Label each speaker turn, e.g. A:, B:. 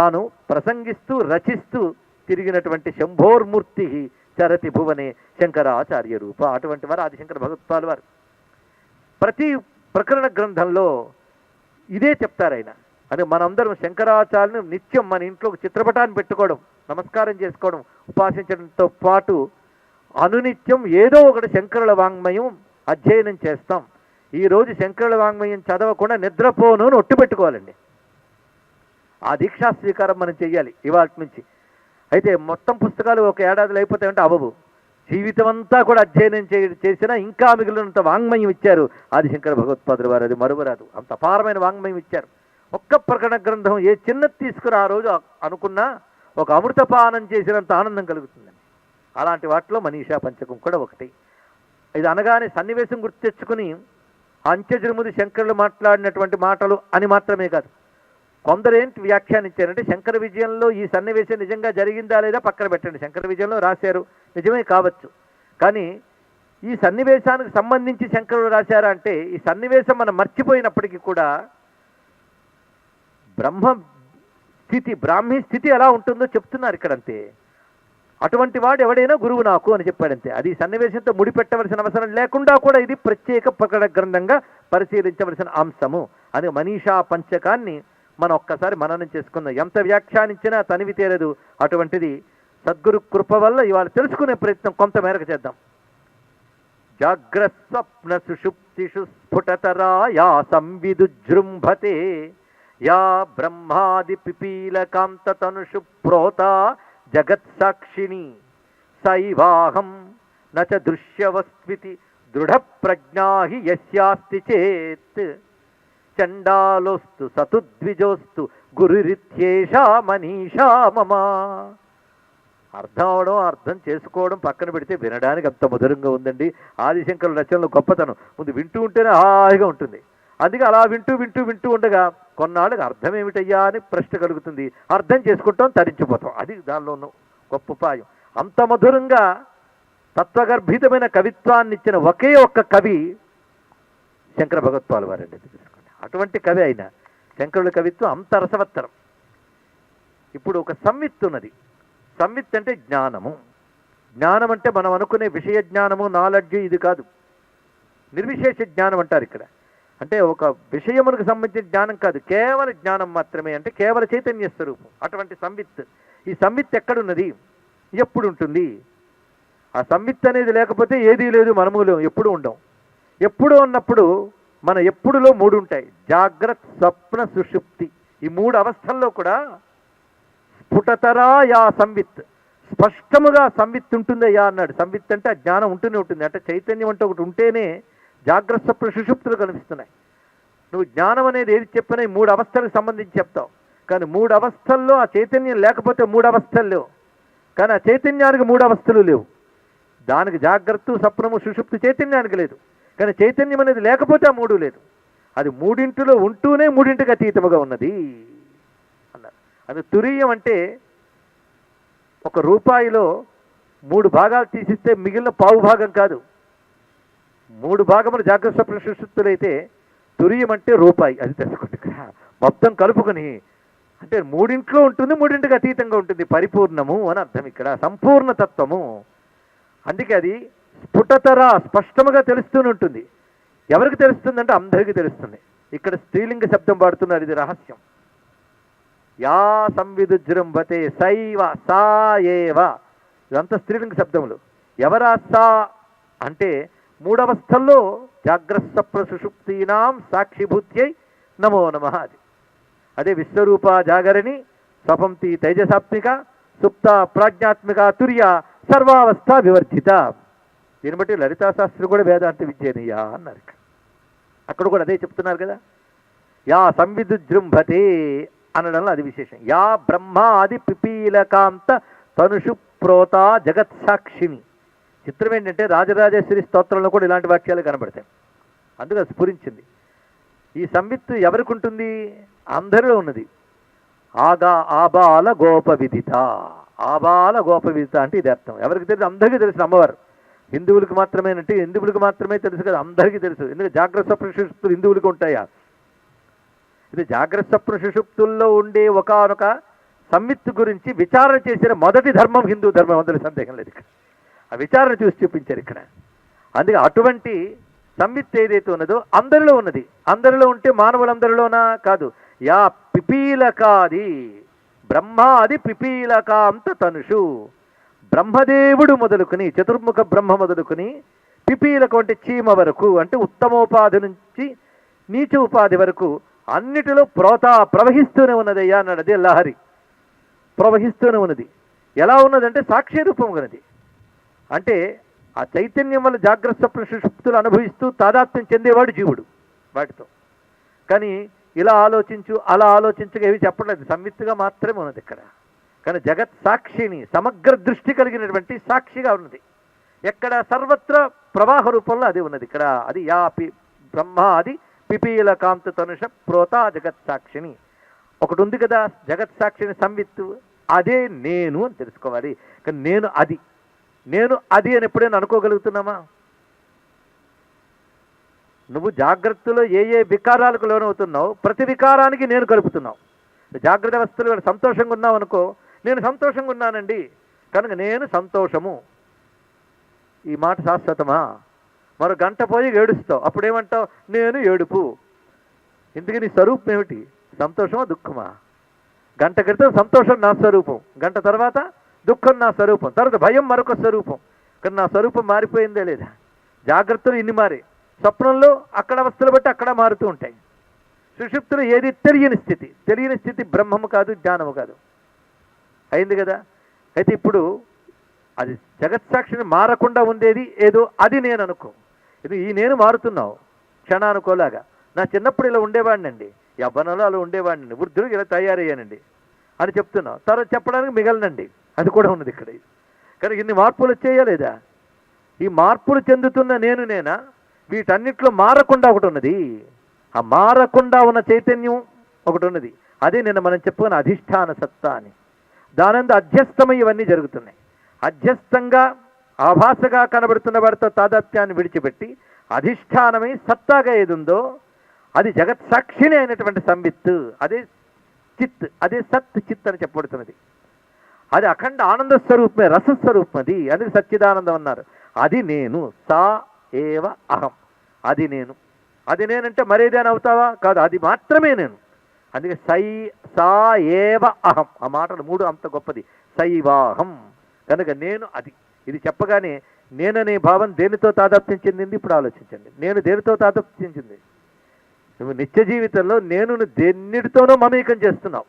A: తాను ప్రసంగిస్తూ రచిస్తూ తిరిగినటువంటి శంభోర్మూర్తి చరతి భువనే శంకరాచార్య రూప. అటువంటి వారు ఆదిశంకర భగవత్పాల్ వారు. ప్రతి ప్రకరణ గ్రంథంలో ఇదే చెప్తారు ఆయన. అని మనందరం శంకరాచార్యుని నిత్యం మన ఇంట్లో చిత్రపటాన్ని పెట్టుకోవడం నమస్కారం చేసుకోవడం ఉపాసించడంతో పాటు అనునిత్యం ఏదో ఒకటి శంకరుల వాంగ్మయం అధ్యయనం చేస్తాం. ఈరోజు శంకరుల వాంగ్మయం చదవకుండా నిద్రపోను అని ఒట్టు పెట్టుకోవాలండి. ఆ దీక్షా స్వీకారం మనం చేయాలి ఇవాళ నుంచి. అయితే మొత్తం పుస్తకాలు ఒక ఏడాదిలో అయిపోతాయంటే అవ్వవు. జీవితం అంతా కూడా అధ్యయనం చే చేసినా ఇంకా మిగిలినంత వాంగ్మయం ఇచ్చారు ఆదిశంకర భగవత్పాదులు వారు. అది మరువరాదు. అంత అపారమైన వాంగ్మయం ఇచ్చారు. ఒక్క ప్రకటన గ్రంథం ఏ చిన్నది తీసుకుని ఆ రోజు అనుకున్నా ఒక అమృతపానం చేసినంత ఆనందం కలుగుతుందండి అలాంటి వాటిలో మనీషా పంచకం కూడా ఒకటి. ఇది అనగానే సన్నివేశం గుర్తు తెచ్చుకుని అంత్యజురుముది శంకరులు మాట్లాడినటువంటి మాటలు అని మాత్రమే కాదు. కొందరేంటి వ్యాఖ్యానించారంటే శంకర విజయంలో ఈ సన్నివేశం నిజంగా జరిగిందా లేదా పక్కన పెట్టండి. శంకర విజయంలో రాశారు. నిజమే కావచ్చు. కానీ ఈ సన్నివేశానికి సంబంధించి శంకరుడు రాశారా అంటే ఈ సన్నివేశం మనం మర్చిపోయినప్పటికీ కూడా బ్రహ్మ స్థితి బ్రాహ్మీ స్థితి ఎలా ఉంటుందో చెప్తున్నారు ఇక్కడ అంతే అటువంటి వాడు ఎవడైనా గురువు నాకు అని చెప్పాడంతే. అది సన్నివేశంతో ముడిపెట్టవలసిన అవసరం లేకుండా కూడా ఇది ప్రత్యేక ప్రకట గ్రంథంగా పరిశీలించవలసిన అంశము. అని మనీషా పంచకాన్ని మనం ఒక్కసారి మననం చేసుకుందాం. ఎంత వ్యాఖ్యానించినా తనివి తీరదు. అటువంటిది సద్గురు కృప వల్ల ఇవాళ తెలుసుకునే ప్రయత్నం కొంత మేరకు చేద్దాం. జాగ్రస్వప్న సుషుప్తిషు స్ఫుటతరా యా సంవిదుజృంభతే. యా బ్రహ్మాది పిపీలకాంత తనుషు ప్రోత జగత్సాక్షిణి. సైవాహం నచ దృశ్యవస్వితి దృఢ ప్రజ్ఞా హి యస్యాస్తి చేత్. చండాలోస్తు సతుద్విజోస్తు గురురిత్యేషా మనీషా మమ. అర్థం అవడం అర్థం చేసుకోవడం పక్కన పెడితే వినడానికి అంత మధురంగా ఉందండి. ఆదిశంకరుల రచనలు గొప్పతనం. ముందు వింటూ ఉంటేనే హాయిగా ఉంటుంది. అందుకే అలా వింటూ వింటూ వింటూ ఉండగా కొన్నాళ్ళకి అర్థం ఏమిటయ్యా అని ప్రశ్న కలుగుతుంది. అర్థం చేసుకుంటాం తరించిపోతాం. అది దానిలో ఉన్న గొప్ప ఉపాయం. అంత మధురంగా తత్వగర్భితమైన కవిత్వాన్ని ఇచ్చిన ఒకే ఒక్క కవి శంకర భగవత్పాల్ వారండి. అటువంటి కవి ఆయన శంకరుల కవిత్వం అంత రసవత్తరం. ఇప్పుడు ఒక సంవిత్ ఉన్నది. సంవిత్ అంటే జ్ఞానము. జ్ఞానం అంటే మనం అనుకునే విషయ జ్ఞానము నాలెడ్జ్ ఇది కాదు. నిర్విశేష జ్ఞానం అంటారు ఇక్కడ. అంటే ఒక విషయములకు సంబంధించిన జ్ఞానం కాదు. కేవల జ్ఞానం మాత్రమే అంటే కేవల చైతన్య స్వరూపం. అటువంటి సంవిత్ ఈ సంవిత్ ఎక్కడున్నది? ఎప్పుడు ఉంటుంది ఆ సంవిత్ అనేది లేకపోతే ఏదీ లేదు మనము ఎప్పుడు ఉండం. ఎప్పుడు ఉన్నప్పుడు మన ఎప్పుడులో మూడు ఉంటాయి జాగ్రత్త స్వప్న సుషుప్తి. ఈ మూడు అవస్థల్లో కూడా స్ఫుటతరా యా సంవిత్. స్పష్టముగా సంవిత్ ఉంటుందయ్యా అన్నాడు. సంవిత్ అంటే ఆ జ్ఞానం ఉంటూనే ఉంటుంది. అంటే చైతన్యం అంటే ఒకటి ఉంటేనే జాగ్రత్త స్వప్న సుషుప్తులు కనిపిస్తున్నాయి. నువ్వు జ్ఞానం అనేది ఏది చెప్పినా ఈ మూడు అవస్థలకు సంబంధించి చెప్తావు. కానీ మూడు అవస్థల్లో ఆ చైతన్యం లేకపోతే మూడు అవస్థలు లేవు. కానీ ఆ చైతన్యానికి మూడు అవస్థలు లేవు. దానికి జాగ్రత్త సప్నము సుషుప్తి చైతన్యానికి లేదు. కానీ చైతన్యం అనేది లేకపోతే ఆ మూడు లేదు. అది మూడింటిలో ఉంటూనే మూడింటికి అతీతముగా ఉన్నది అన్నారు. అది తురీయం అంటే ఒక రూపాయిలో మూడు భాగాలు తీసిస్తే మిగిలిన పావు భాగం కాదు. మూడు భాగములు జాగ్రత్త ప్రశస్తులైతే తురియం అంటే రూపాయి అది తెలుసుకోండి మొత్తం కలుపుకొని అంటే మూడింట్లో ఉంటుంది మూడింటికి అతీతంగా ఉంటుంది. పరిపూర్ణము అని అర్థం ఇక్కడ. సంపూర్ణ తత్వము. అందుకే అది స్ఫుటతర స్పష్టముగా తెలుస్తూనే ఉంటుంది. ఎవరికి తెలుస్తుందంటే అందరికీ తెలుస్తుంది. ఇక్కడ స్త్రీలింగ శబ్దం పాడుతున్నారు ఇది రహస్యం. యా సంవిదుజృంభతే సైవ సా ఏవ. ఇదంతా స్త్రీలింగ శబ్దములు. ఎవరా సా అంటే మూడవస్థల్లో జాగ్రత్త స్వప్న సుషుప్తీనాం సాక్షిభూత్యై నమో నమ అది. అదే విశ్వరూప జాగరణి స్వపంతి తైజసాత్మిక సుప్త ప్రాజ్ఞాత్మిక తుర్య సర్వావస్థ వివర్జిత దీన్ని బట్టి లలితాశాస్త్రి కూడా వేదాంత విద్యనీయా అన్నారు. అక్కడ కూడా అదే చెప్తున్నారు కదా. యా సంవిదుజృంభతే అనడంలో అది విశేషం. యా బ్రహ్మాది పిపీలకాంత తనుషు ప్రోత జగత్సాక్షిని చిత్రం ఏంటంటే రాజరాజేశ్వరి స్తోత్రంలో కూడా ఇలాంటి వాక్యాలు కనబడతాయి. అందుకు అది స్ఫురించింది. ఈ సంవిత్తు ఎవరికి ఉంటుంది? అందరిలో ఉన్నది. ఆగా ఆబాల గోప విదిత ఆబాల గోప విదిత అంటే ఇది అర్థం. ఎవరికి తెలిసి అందరికీ తెలిసిన అమ్మవారు. హిందువులకు మాత్రమేనంటే హిందువులకు మాత్రమే తెలుసు కదా అందరికీ తెలుసు. ఎందుకంటే జాగ్రత్త స్వప్న సుషుప్తులు హిందువులకు ఉంటాయా? ఇది జాగ్రత్త స్వప్న సుషుప్తుల్లో ఉండే ఒకనొక సంవిత్తు గురించి విచారణ చేసిన మొదటి ధర్మం హిందూ ధర్మం అందులో సందేహం లేదు ఇక్కడ. ఆ విచారణ చూసి చూపించారు ఇక్కడ. అందుకే అటువంటి సంవిత్ ఏదైతే ఉన్నదో అందరిలో ఉన్నది. అందరిలో ఉంటే మానవులందరిలోనా కాదు. యా పిపీలకాది బ్రహ్మాది పిపీలకాంత తనుషు. బ్రహ్మదేవుడు మొదలుకుని చతుర్ముఖ బ్రహ్మ మొదలుకుని పిపీలకు అంటే చీమ వరకు అంటే ఉత్తమోపాధి నుంచి నీచ ఉపాధి వరకు అన్నిటిలో ప్రోత ప్రవహిస్తూనే ఉన్నదయ్యా అన్నాడు అదే లహరి ప్రవహిస్తూనే ఉన్నది. ఎలా ఉన్నదంటే సాక్షి రూపం ఉన్నది. అంటే ఆ చైతన్యం వల్ల జాగ్రత్త స్వప్న సుషుప్తులు అనుభవిస్తూ తాదాత్మ్యం చెందేవాడు జీవుడు వాటితో. కానీ ఇలా ఆలోచించు అలా ఆలోచించగా ఏవి చెప్పలేదు సంవిత్తుగా మాత్రమే ఉన్నది ఇక్కడ. కానీ జగత్ సాక్షిని సమగ్ర దృష్టి కలిగినటువంటి సాక్షిగా ఉన్నది. ఎక్కడ సర్వత్ర ప్రవాహ రూపంలో అది ఉన్నది. ఇక్కడ అది యా పి బ్రహ్మ అది పిపీల కాంత తనుష ప్రోత జగత్ సాక్షిని. ఒకటి ఉంది కదా జగత్ సాక్షిని సంవిత్తు అదే నేను అని తెలుసుకోవాలి. కానీ నేను అది. నేను అది అని ఎప్పుడైనా అనుకోగలుగుతున్నామా? నువ్వు జాగ్రత్తలో ఏ ఏ వికారాలకు లోనవుతున్నావు ప్రతి వికారానికి నేను కలుపుతున్నావు. జాగ్రత్త అవస్థలో సంతోషంగా ఉన్నావు అనుకో నేను సంతోషంగా ఉన్నానండి. కనుక నేను సంతోషము. ఈ మాట శాశ్వతమా? మరో గంట పోయి ఏడుస్తావు. అప్పుడేమంటావు? నేను ఏడుపు. ఇందుకే నీ స్వరూపం ఏమిటి? సంతోషమా దుఃఖమా? గంట క్రితం సంతోషం నా స్వరూపం. గంట తర్వాత దుఃఖం నా స్వరూపం. తర్వాత భయం మరొక స్వరూపం. కానీ నా స్వరూపం మారిపోయిందే లేదా? జాగ్రత్తలు ఇన్ని మారే. స్వప్నంలో అక్కడ అవస్థలు బట్టి అక్కడ మారుతూ ఉంటాయి. సుషుప్తులు ఏది తెలియని స్థితి? తెలియని స్థితి బ్రహ్మము కాదు జ్ఞానము కాదు. అయింది కదా? అయితే ఇప్పుడు అది జగత్సాక్షిని మారకుండా ఉండేది ఏదో అది నేను అనుకో. ఇది ఈ నేను మారుతున్నావు క్షణానుకోలాగా. నా చిన్నప్పుడు ఇలా ఉండేవాడినండి. యవ్వనంలో అలా ఉండేవాడినండి. వృద్ధులు ఇలా తయారయ్యానండి అని చెప్తున్నావు. తర్వాత చెప్పడానికి మిగలనండి. అది కూడా ఉన్నది ఇక్కడ. కానీ ఇన్ని మార్పులు చేయలేదా ఈ మార్పులు చెందుతున్న నేను నేనా? వీటన్నిటిలో మారకుండా ఒకటి ఉన్నది. ఆ మారకుండా ఉన్న చైతన్యం ఒకటి ఉన్నది. అదే నిన్న మనం చెప్పుకున్న అధిష్టాన సత్తా అని. దానందు అధ్యస్థమై ఇవన్నీ జరుగుతున్నాయి. అధ్యస్థంగా ఆభాసగా కనబడుతున్న వారితో తాదాత్మ్యాన్ని విడిచిపెట్టి అధిష్టానమై సత్తాగా ఏది ఉందో అది జగత్ సాక్షిని అయినటువంటి సంవిత్ అదే చిత్ అదే సత్ చిత్ అని చెప్పబడుతున్నది. అది అఖండ ఆనంద స్వరూపమే రసస్వరూపం అది అందుకే సచ్చిదానందం అన్నారు. అది నేను సా ఏవ అహం. అది నేను. అది నేనంటే మరేదైనా అవుతావా? కాదు అది మాత్రమే నేను. అందుకే సై సా ఏవ అహం. ఆ మాటలు మూడు అంత గొప్పది. సైవాహం. కనుక నేను అది ఇది చెప్పగానే నేననే భావం దేనితో తాదాప్త్యం చెందింది? ఇప్పుడు ఆలోచించండి. నేను దేనితో తాదాప్త్యం చెందింది? నువ్వు నిత్య జీవితంలో నేను దేన్నిటితోనో మమేకం చేస్తున్నావు.